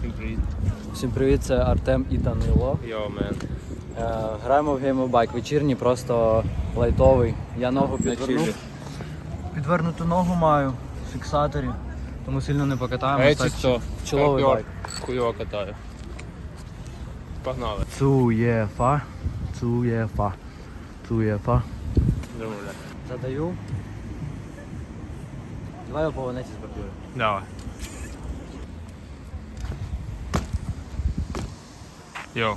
Всім привіт. Всім привіт, це Артем і Данило. Йо, мен. Е, граємо в Game of Вечірній, просто лайтовий. Я ногу підвернув. Підвернуту ногу маю в фіксаторі, тому сильно не А покатаємо. я Так, чисто чоловий байк. Хуйово катаю. Погнали. Цуєфа, цуєфа, цуєфа. Задаю. Давай я по ванеті з бордюри. Давай. Йо.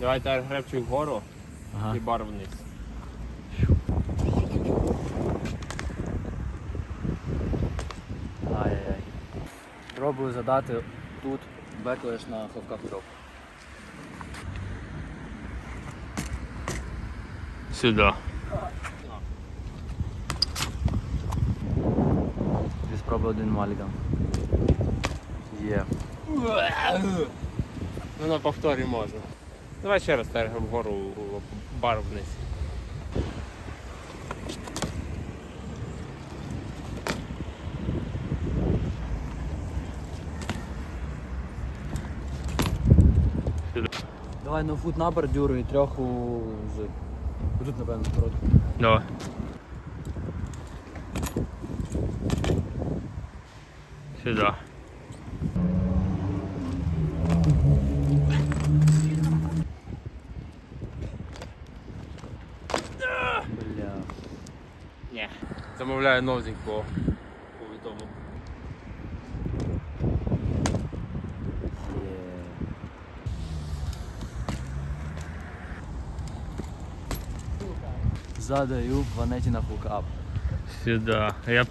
Давай тепер гребчик вгору Ага. і бар вниз. Ай-яй-яй. Пробую задати тут беклеш на ховках дроп. Сюди. Спроби один маліган. Є. Ну на повторі можна. Давай ще раз тепер вгору бар вниз. Давай ну фут на бордюру і трьоху з. Тут, напевно, скоротку. Давай. Сюда. Бля. Ні. Замовляю новенького по відому. Є. Задаю ванеті на хукап. Сюда. Я...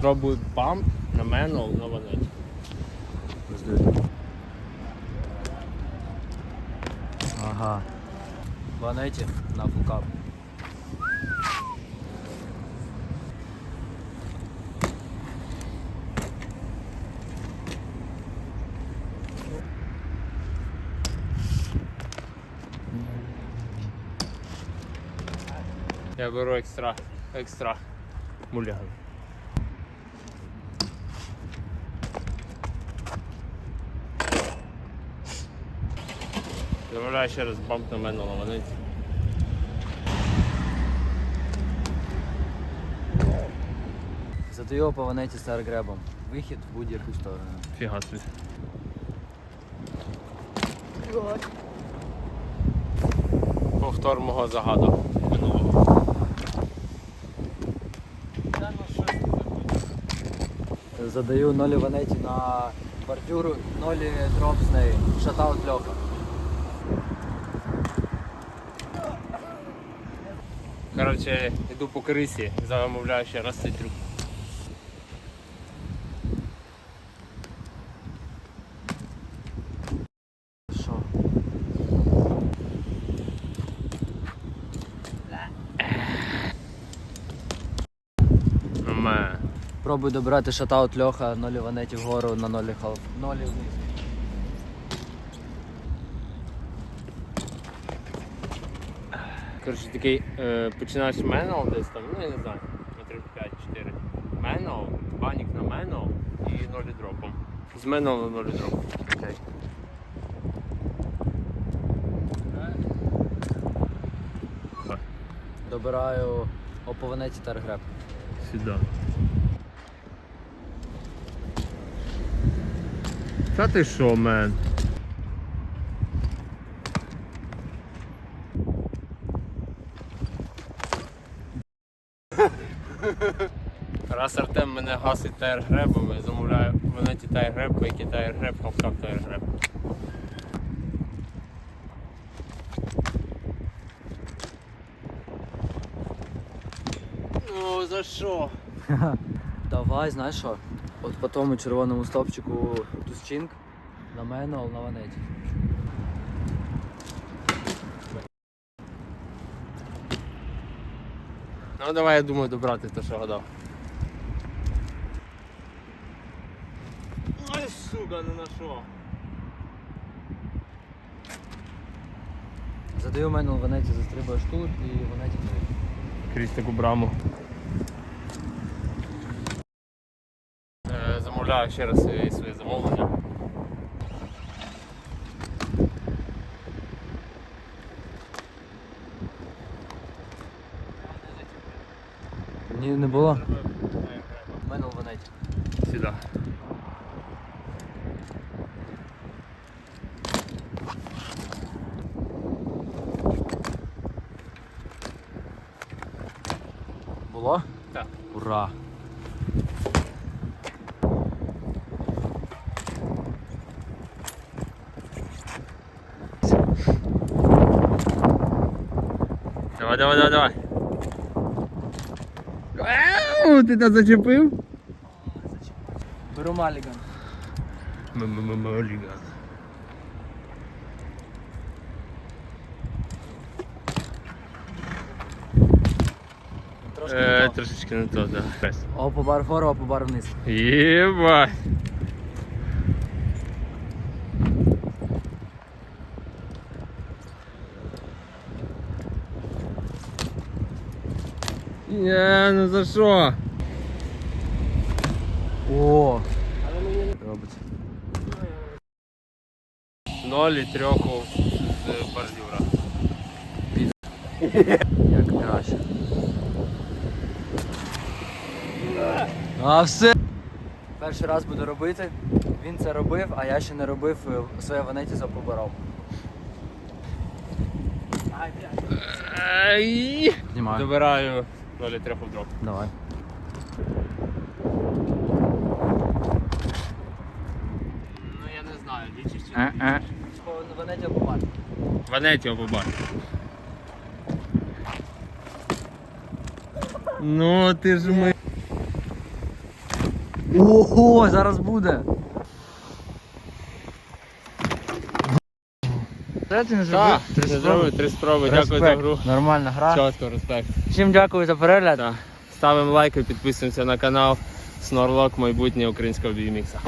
Пробую памп на мену на ванеті. Здаю. Ага. Ванеті на фукап. Я беру екстра, екстра мулян. Замовляю ще раз бамп на мене на ванеті. Задаю по ванеті старгребом. Вихід в будь-яку сторону. Фіга собі. Повтор мого загаду минулого. Задаю нолі ванеті на бордюру, нолі дроп з неї. Шатаут льоха. Коротше, йду по крисі, замовляю ще раз цей трюк. Ме. Пробую добирати шатаут льоха, нолі ванеті вгору на нолі халф. Нолі вниз. Коротше, такий е, починаєш менал десь там, ну я не знаю, метрів 5-4. Менал, банік на менал і нолі дропом. З менал на нолі дропом. Окей. Добираю опованеті тергреб. Сюди. Та ти що, мен? Раз Артем мене гасить тайр гребами, замовляю в монеті тайр греб, який тайр греб, хавкав тайр греб. Ну за що? Давай, знаєш що? От по тому червоному стопчику тусчинг на мене, на ванеті. Ну давай я думаю добрати те, що гадав. Ой, сука, не на що. Задаю мене в Венеті, застрибуєш тут і в Венеті тут. крізь таку браму. Е, Замовляю ще раз своє, своє замовлення. Ні, не було. У мене Венеті. Сюди. Було? Так. Ура! Давай, давай, давай, давай. Ау, ти там зачепив? Беру Маліган. Маліган. Трошки Е, не то. трошечки не то, так. Опа бар вгору, Я, ну за що? О! Робиться. Ноль і трьоху з бордюра. Як краще. А все. Перший раз буду робити. Він це робив, а я ще не робив е, своє Венеті за побором. Знімаю. Добираю 0 і трьоху в дроп. Давай. Ну я не знаю, лічиш чи Е-е. Венеті побар. Ванеті побар. Ну ти ж ми. Ого, зараз буде. Це ти не Так, ти зробив три спроби. Дякую за гру. Нормальна гра. Чітко, респект. Всім дякую за перегляд. Так. Ставимо лайки, підписуємося на канал. Снорлок, майбутнє українського біймікса.